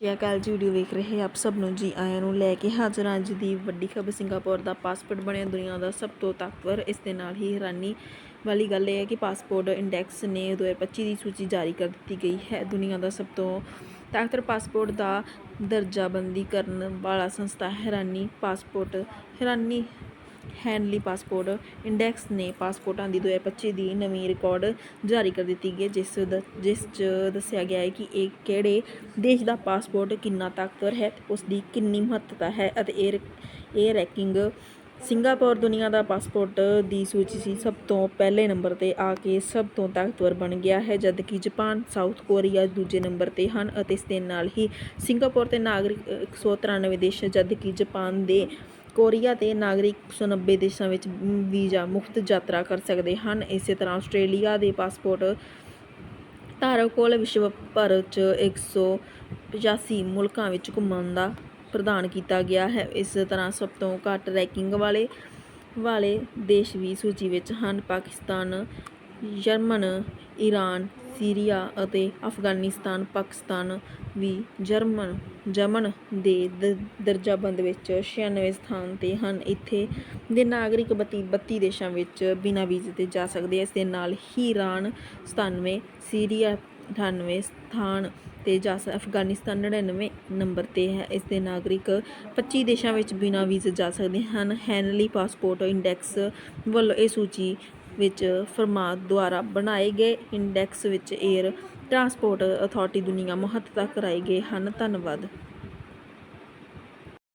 ਸਤਿ ਸ਼੍ਰੀ ਅਕਾਲ ਜੀ, ਵੀਡੀਓ ਵੇਖ ਰਹੇ ਆਪ ਸਭ ਨੂੰ ਜੀ, ਆਇਆਂ ਨੂੰ ਲੈ ਕੇ ਹਾਜ਼ਰ ਅੱਜ ਦੀ ਵੱਡੀ ਖਬਰ। ਸਿੰਗਾਪੁਰ ਦਾ ਪਾਸਪੋਰਟ ਬਣਿਆ ਦੁਨੀਆ ਦਾ ਸਭ ਤੋਂ ਤਾਕਤਵਰ, ਇਸ ਦੇ ਨਾਲ ਹੀ ਹੈਰਾਨੀ ਵਾਲੀ ਗੱਲ ਇਹ ਹੈ ਕਿ ਪਾਸਪੋਰਟ ਇੰਡੈਕਸ ਨੇ 2025 ਦੀ ਸੂਚੀ ਜਾਰੀ ਕਰ ਦਿੱਤੀ ਗਈ ਹੈ। ਦੁਨੀਆ ਦਾ ਸਭ ਤੋਂ ਤਾਕਤਵਰ ਪਾਸਪੋਰਟ ਦਾ ਦਰਜਾਬੰਦੀ ਕਰਨ ਵਾਲਾ ਸੰਸਥਾ ਹੈਰਾਨੀ, ਪਾਸਪੋਰਟ ਹੈਰਾਨੀ ਹੈਨਲੀ ਪਾਸਪੋਰਟ ਇੰਡੈਕਸ ਨੇ ਪਾਸਪੋਰਟਾਂ ਦੀ 2025 ਦੀ ਨਵੀਂ ਰਿਕਾਰਡ ਜਾਰੀ ਕਰ ਦਿੱਤੀ ਗਈ ਜਿਸ ਦ ਜਿਸ 'ਚ ਦੱਸਿਆ ਗਿਆ ਹੈ ਕਿ ਇਹ ਕਿਹੜੇ ਦੇਸ਼ ਦਾ ਪਾਸਪੋਰਟ ਕਿੰਨਾ ਤਾਕਤਵਰ ਹੈ ਉਸ ਦੀ ਕਿੰਨੀ ਮਹੱਤਤਾ ਹੈ ਅਤੇ ਇਹ ਰ- ਇਹ ਰੈਂਕਿੰਗ ਸਿੰਗਾਪੁਰ ਦੁਨੀਆ ਦਾ ਪਾਸਪੋਰਟ ਦੀ ਸੂਚੀ ਸੀ। ਸਭ ਤੋਂ ਪਹਿਲੇ ਨੰਬਰ ਤੇ ਆ ਕੇ ਸਭ ਤੋਂ ਤਾਕਤਵਰ ਬਣ ਗਿਆ ਹੈ ਜਦਕਿ ਜਾਪਾਨ ਸਾਊਥ ਕੋਰੀਆ ਦੂਜੇ ਨੰਬਰ ਤੇ ਹਨ ਅਤੇ ਇਸ ਦੇ ਨਾਲ ਹੀ ਸਿੰਗਾਪੁਰ ਤੇ ਨਾਗਰਿਕ ਅ, 193 ਦੇਸ਼ ਜਦਕਿ ਜਾਪਾਨ ਦੇ ਕੋਰੀਆ ਤੇ ਨਾਗਰਿਕ 190 ਦੇਸ਼ਾਂ ਵਿੱਚ ਵੀਜ਼ਾ ਮੁਫਤ ਯਾਤਰਾ ਕਰ ਸਕਦੇ ਹਨ। ਇਸੇ ਤਰ੍ਹਾਂ ਆਸਟ੍ਰੇਲੀਆ ਦੇ ਪਾਸਪੋਰਟ ਧਾਰਕ ਕੋਲ ਵਿਸ਼ਵ ਭਰ 'ਚ 185 ਮੁਲਕਾਂ ਵਿੱਚ ਘੁੰਮਣ ਦਾ ਪ੍ਰਦਾਨ ਕੀਤਾ ਗਿਆ ਹੈ। ਇਸ ਤਰ੍ਹਾਂ ਸਭ ਤੋਂ ਘੱਟ ਰੈਂਕਿੰਗ ਵਾਲੇ ਵਾਲੇ ਦੇਸ਼ ਵੀ ਸੂਚੀ ਵਿੱਚ ਹਨ। ਪਾਕਿਸਤਾਨ, ਜਰਮਨ ਈਰਾਨ ਸੀਰੀਆ ਅਤੇ ਅਫਗਾਨਿਸਤਾਨ, ਪਾਕਿਸਤਾਨ ਵੀ ਜਰਮਨ, ਜਮਨ ਦੇ ਦ- ਦਰਜਾਬੰਦ ਵਿੱਚ 96 ਸਥਾਨ ਤੇ ਹਨ। ਇੱਥੇ ਦੇ ਨਾਗਰਿਕ 32 32 ਦੇਸ਼ਾਂ ਵਿੱਚ ਬਿਨਾਂ ਵੀਜ਼ੇ ਤੇ ਜਾ ਸਕਦੇ ਆ। ਇਸ ਦੇ ਨਾਲ ਹੀ ਈਰਾਨ 97 ਸੀਰੀਆ 98 ਸਥਾਨ ਤੇ ਜਾ ਸਕ, ਅਫਗਾਨਿਸਤਾਨ 99 ਨੰਬਰ ਤੇ ਹੈ। ਇਸ ਦੇ ਨਾਗਰਿਕ 25 ਦੇਸ਼ਾਂ ਵਿੱਚ ਬਿਨਾਂ ਵੀਜ਼ੇ ਜਾ ਸਕਦੇ ਹਨ। ਹੈਨਲੀ ਪਾਸਪੋਰਟ ਇੰਡੈਕਸ ਵੱਲੋਂ ਇਹ ਸੂਚੀ ਵਿੱਚ ਫਰਮਾਤ ਦੁਆਰਾ ਬਣਾਏ ਗਏ ਇੰਡੈਕਸ ਵਿੱਚ ਏਅਰ ਟਰਾਂਸਪੋਰਟ ਅਥਾਰਟੀ ਦੁਨੀਆ ਮਹੱਤਤਾ ਕਰਾਏ ਗਏ ਹਨ। ਧੰਨਵਾਦ।